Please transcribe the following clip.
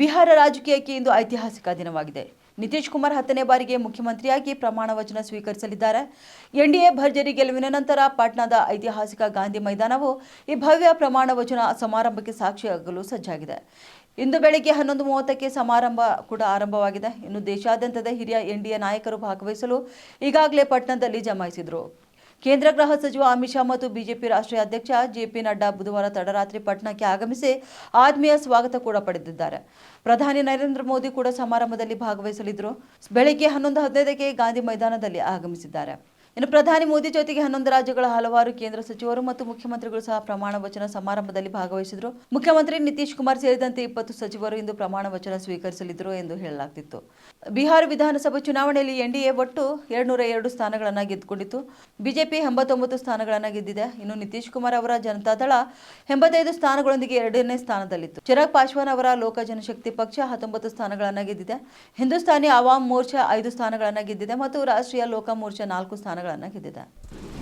ಬಿಹಾರ ರಾಜಕೀಯಕ್ಕೆ ಇಂದು ಐತಿಹಾಸಿಕ ದಿನವಾಗಿದೆ. ನಿತೀಶ್ ಕುಮಾರ್ ಹತ್ತನೇ ಬಾರಿಗೆ ಮುಖ್ಯಮಂತ್ರಿಯಾಗಿ ಪ್ರಮಾಣ ವಚನ ಸ್ವೀಕರಿಸಲಿದ್ದಾರೆ. ಎನ್ಡಿಎ ಭರ್ಜರಿ ಗೆಲುವಿನ ನಂತರ ಪಾಟ್ನಾದ ಐತಿಹಾಸಿಕ ಗಾಂಧಿ ಮೈದಾನವು ಈ ಭವ್ಯ ಪ್ರಮಾಣ ವಚನ ಸಮಾರಂಭಕ್ಕೆ ಸಾಕ್ಷಿಯಾಗಲು ಸಜ್ಜಾಗಿದೆ. ಇಂದು ಬೆಳಗ್ಗೆ ಹನ್ನೊಂದು ಮೂವತ್ತಕ್ಕೆ ಸಮಾರಂಭ ಕೂಡ ಆರಂಭವಾಗಿದೆ. ಇನ್ನು ದೇಶಾದ್ಯಂತದ ಹಿರಿಯ ಎನ್ಡಿಎ ನಾಯಕರು ಭಾಗವಹಿಸಲು ಈಗಾಗಲೇ ಪಟ್ನಾದಲ್ಲಿ ಜಮಾಯಿಸಿದರು. ಕೇಂದ್ರ ಗೃಹ ಸಚಿವ ಅಮಿತ್ ಶಾ ಮತ್ತು ಬಿಜೆಪಿ ರಾಷ್ಟ್ರೀಯ ಅಧ್ಯಕ್ಷ ಜೆಪಿ ನಡ್ಡಾ ಬುಧವಾರ ತಡರಾತ್ರಿ ಪಟ್ನಾಕ್ಕೆ ಆಗಮಿಸಿ ಆತ್ಮೀಯ ಸ್ವಾಗತ ಕೂಡ ಪಡೆದಿದ್ದಾರೆ. ಪ್ರಧಾನಿ ನರೇಂದ್ರ ಮೋದಿ ಕೂಡ ಸಮಾರಂಭದಲ್ಲಿ ಭಾಗವಹಿಸಲಿದ್ದರು. ಬೆಳಗ್ಗೆ ಹನ್ನೊಂದು ಹದಿನೈದಕ್ಕೆ ಗಾಂಧಿ ಮೈದಾನದಲ್ಲಿ ಆಗಮಿಸಿದ್ದಾರೆ. ಇನ್ನು ಪ್ರಧಾನಿ ಮೋದಿ ಜೊತೆಗೆ ಹನ್ನೊಂದು ರಾಜ್ಯಗಳ ಹಲವಾರು ಕೇಂದ್ರ ಸಚಿವರು ಮತ್ತು ಮುಖ್ಯಮಂತ್ರಿಗಳು ಸಹ ಪ್ರಮಾಣ ವಚನ ಸಮಾರಂಭದಲ್ಲಿ ಭಾಗವಹಿಸಿದರು. ಮುಖ್ಯಮಂತ್ರಿ ನಿತೀಶ್ ಕುಮಾರ್ ಸೇರಿದಂತೆ ಇಪ್ಪತ್ತು ಸಚಿವರು ಇಂದು ಪ್ರಮಾಣ ವಚನ ಸ್ವೀಕರಿಸಲಿದ್ದರು ಎಂದು ಹೇಳಲಾಗ್ತಿತ್ತು. ಬಿಹಾರ ವಿಧಾನಸಭಾ ಚುನಾವಣೆಯಲ್ಲಿ ಎನ್ಡಿಎ ಒಟ್ಟು ಎರಡ್ನೂರ ಎರಡು ಸ್ಥಾನಗಳನ್ನು ಗೆದ್ದುಕೊಂಡಿತ್ತು. ಬಿಜೆಪಿ ಎಂಬತ್ತೊಂಬತ್ತು ಸ್ಥಾನಗಳನ್ನು ಗೆದ್ದಿದೆ. ಇನ್ನು ನಿತೀಶ್ ಕುಮಾರ್ ಅವರ ಜನತಾದಳ ಎಂಬತ್ತೈದು ಸ್ಥಾನಗಳೊಂದಿಗೆ ಎರಡನೇ ಸ್ಥಾನದಲ್ಲಿತ್ತು. ಚಿರಾಗ್ ಪಾಸ್ವಾನ್ ಅವರ ಲೋಕ ಜನಶಕ್ತಿ ಪಕ್ಷ ಹತ್ತೊಂಬತ್ತು ಸ್ಥಾನಗಳನ್ನು ಗೆದ್ದಿದೆ. ಹಿಂದೂಸ್ತಾನಿ ಅವಾಮ್ ಮೋರ್ಚಾ ಐದು ಸ್ಥಾನಗಳನ್ನು ಗೆದ್ದಿದೆ ಮತ್ತು ರಾಷ್ಟ್ರೀಯ ಲೋಕ ಮೋರ್ಚಾ ನಾಲ್ಕು ಸ್ಥಾನಗಳನ್ನು ಗೆದ್ದಿದೆ